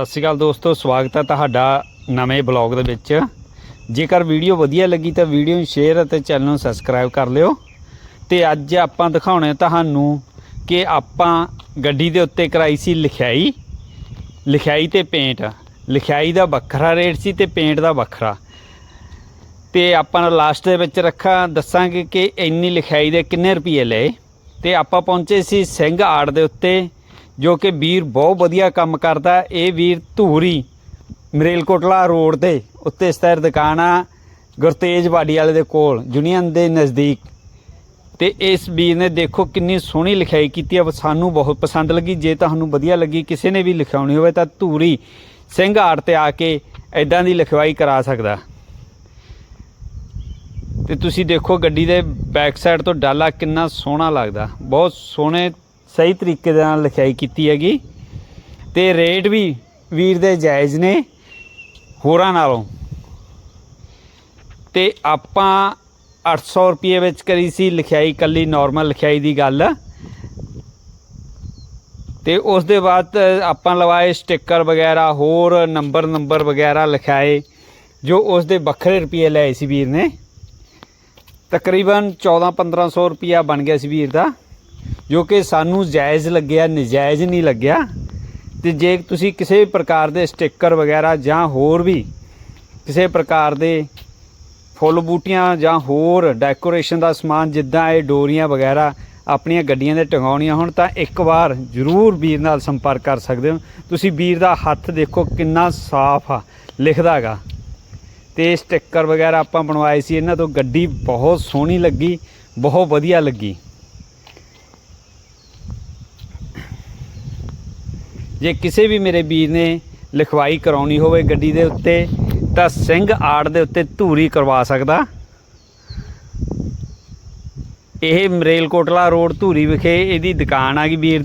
ਸਤਿ ਸ਼੍ਰੀ ਅਕਾਲ ਦੋਸਤੋ, ਸਵਾਗਤ ਹੈ ਤੁਹਾਡਾ ਨਵੇਂ ਬਲੌਗ ਦੇ ਵਿੱਚ। ਜੇਕਰ ਵੀਡੀਓ ਵਧੀਆ ਲੱਗੀ ਤਾਂ ਵੀਡੀਓ ਨੂੰ ਸ਼ੇਅਰ ਅਤੇ ਚੈਨਲ ਨੂੰ ਸਬਸਕ੍ਰਾਈਬ ਕਰ ਲਿਓ। ਤੇ ਅੱਜ ਆਪਾਂ ਦਿਖਾਉਣੇ ਤੁਹਾਨੂੰ ਕਿ ਆਪਾਂ ਗੱਡੀ ਦੇ ਉੱਤੇ ਕਰਾਈ ਸੀ ਲਿਖਾਈ ਲਿਖਾਈ ਤੇ ਪੇਂਟ ਲਿਖਾਈ ਦਾ ਵੱਖਰਾ ਰੇਟ ਸੀ ਤੇ ਪੇਂਟ ਦਾ ਵੱਖਰਾ। ਤੇ ਆਪਾਂ ਲਾਸਟ ਦੇ ਵਿੱਚ ਰੱਖਾਂ, ਦੱਸਾਂਗੇ ਕਿ ਇੰਨੀ ਲਿਖਾਈ ਦੇ ਕਿੰਨੇ ਰੁਪਏ ਲਏ। ਤੇ ਆਪਾਂ ਪਹੁੰਚੇ ਸੀ ਸਿੰਘ ਆੜ ਦੇ ਉੱਤੇ। ਜੋ ਕਿ ਵੀਰ ਬਹੁਤ ਵਧੀਆ ਕੰਮ ਕਰਦਾ ਇਹ ਵੀਰ ਧੂਰੀ, ਮਰੇਲਕੋਟਲਾ ਰੋਡ 'ਤੇ ਉੱਤੇ ਸਥਿਤ ਦੁਕਾਨ ਆ, ਗੁਰਤੇਜ ਬਾੜੀ ਵਾਲੇ ਦੇ ਕੋਲ, ਯੂਨੀਅਨ ਦੇ ਨਜ਼ਦੀਕ। ਤੇ ਇਸ ਵੀਰ ਨੇ ਦੇਖੋ ਕਿੰਨੀ ਸੋਹਣੀ ਲਿਖਾਈ ਕੀਤੀ ਆ, ਸਾਨੂੰ ਬਹੁਤ ਪਸੰਦ ਲੱਗੀ। ਜੇ ਤੁਹਾਨੂੰ ਵਧੀਆ ਲੱਗੀ, ਕਿਸੇ ਨੇ ਵੀ ਲਿਖਾਉਣੀ ਹੋਵੇ ਤਾਂ ਧੂਰੀ ਸਿੰਘ ਆਰਟ ਤੇ ਆ ਕੇ ਐਦਾਂ ਦੀ ਲਿਖਵਾਈ ਕਰਾ ਸਕਦਾ। ਤੇ ਤੁਸੀਂ ਦੇਖੋ ਗੱਡੀ ਦੇ ਬੈਕ ਸਾਈਡ ਤੋਂ ਡਾਲਾ ਕਿੰਨਾ ਸੋਹਣਾ ਲੱਗਦਾ। ਬਹੁਤ ਸੋਹਣੇ ਸਹੀ ਤਰੀਕੇ ਦੇ ਨਾਲ ਲਿਖਾਈ ਕੀਤੀ ਹੈਗੀ। ਤੇ ਰੇਟ ਵੀ ਵੀਰ ਦੇ ਜਾਇਜ਼ ਨੇ, ਹੋਰਾਂ ਨਾਲੋਂ। ਤੇ ਆਪਾਂ 800 ਰੁਪਏ ਵਿੱਚ ਕਰੀ ਸੀ ਲਿਖਾਈ, ਕੱਲੀ ਨਾਰਮਲ ਲਿਖਾਈ ਦੀ ਗੱਲ। ਤੇ ਉਸ ਦੇ ਬਾਅਦ ਆਪਾਂ ਲਵਾਏ ਸਟicker ਵਗੈਰਾ, ਹੋਰ ਨੰਬਰ ਨੰਬਰ ਵਗੈਰਾ ਲਿਖਾਏ, ਜੋ ਉਸ ਦੇ ਵੱਖਰੇ ਰੁਪਏ ਲਏ ਸੀ ਵੀਰ ਨੇ। ਤਕਰੀਬਨ 14-1500 ਰੁਪਿਆ ਬਣ ਗਿਆ ਸੀ ਵੀਰ ਦਾ। ਜੋ ਕਿ ਸਾਨੂੰ ਜਾਇਜ਼ ਲੱਗਿਆ, ਨਜਾਇਜ਼ ਨਹੀਂ ਲੱਗਿਆ। ਤੇ ਜੇ ਤੁਸੀਂ ਕਿਸੇ ਵੀ ਪ੍ਰਕਾਰ ਦੇ ਸਟicker ਵਗੈਰਾ ਜਾਂ ਹੋਰ ਵੀ ਕਿਸੇ ਪ੍ਰਕਾਰ ਦੇ ਫੁੱਲ ਬੂਟੀਆਂ ਜਾਂ ਹੋਰ ਡੈਕੋਰੇਸ਼ਨ ਦਾ ਸਮਾਨ, ਜਿੱਦਾਂ ਇਹ ਡੋਰੀਆਂ ਵਗੈਰਾ ਆਪਣੀਆਂ ਗੱਡੀਆਂ ਦੇ ਟੰਗਾਉਣੀਆਂ ਹੋਣ, ਤਾਂ ਇੱਕ ਵਾਰ ਜ਼ਰੂਰ ਵੀਰ ਨਾਲ ਸੰਪਰਕ ਕਰ ਸਕਦੇ ਹੋ। ਤੁਸੀਂ ਵੀਰ ਦਾ ਹੱਥ ਦੇਖੋ ਕਿੰਨਾ ਸਾਫ਼ ਆ, ਲਿਖਦਾ ਹੈਗਾ। ਤੇ ਸਟicker ਵਗੈਰਾ ਆਪਾਂ ਬਣਵਾਏ ਸੀ, ਇਹਨਾਂ ਤੋਂ ਗੱਡੀ ਬਹੁਤ ਸੋਹਣੀ ਲੱਗੀ, ਬਹੁਤ ਵਧੀਆ ਲੱਗੀ। ਜੇ ਕਿਸੇ ਵੀ ਮੇਰੇ ਵੀਰ ਨੇ ਲਿਖਵਾਈ ਕਰਾਉਣੀ ਹੋਵੇ ਗੱਡੀ ਦੇ ਉੱਤੇ, ਤਾਂ ਸਿੰਘ ਆੜ ਦੇ ਉੱਤੇ ਧੂਰੀ ਕਰਵਾ ਸਕਦਾ। ਇਹ ਮਰੇਲਕੋਟਲਾ ਰੋਡ ਧੂਰੀ ਵਿਖੇ ਇਹਦੀ ਦੁਕਾਨ ਆ ਗਈ ਵੀਰ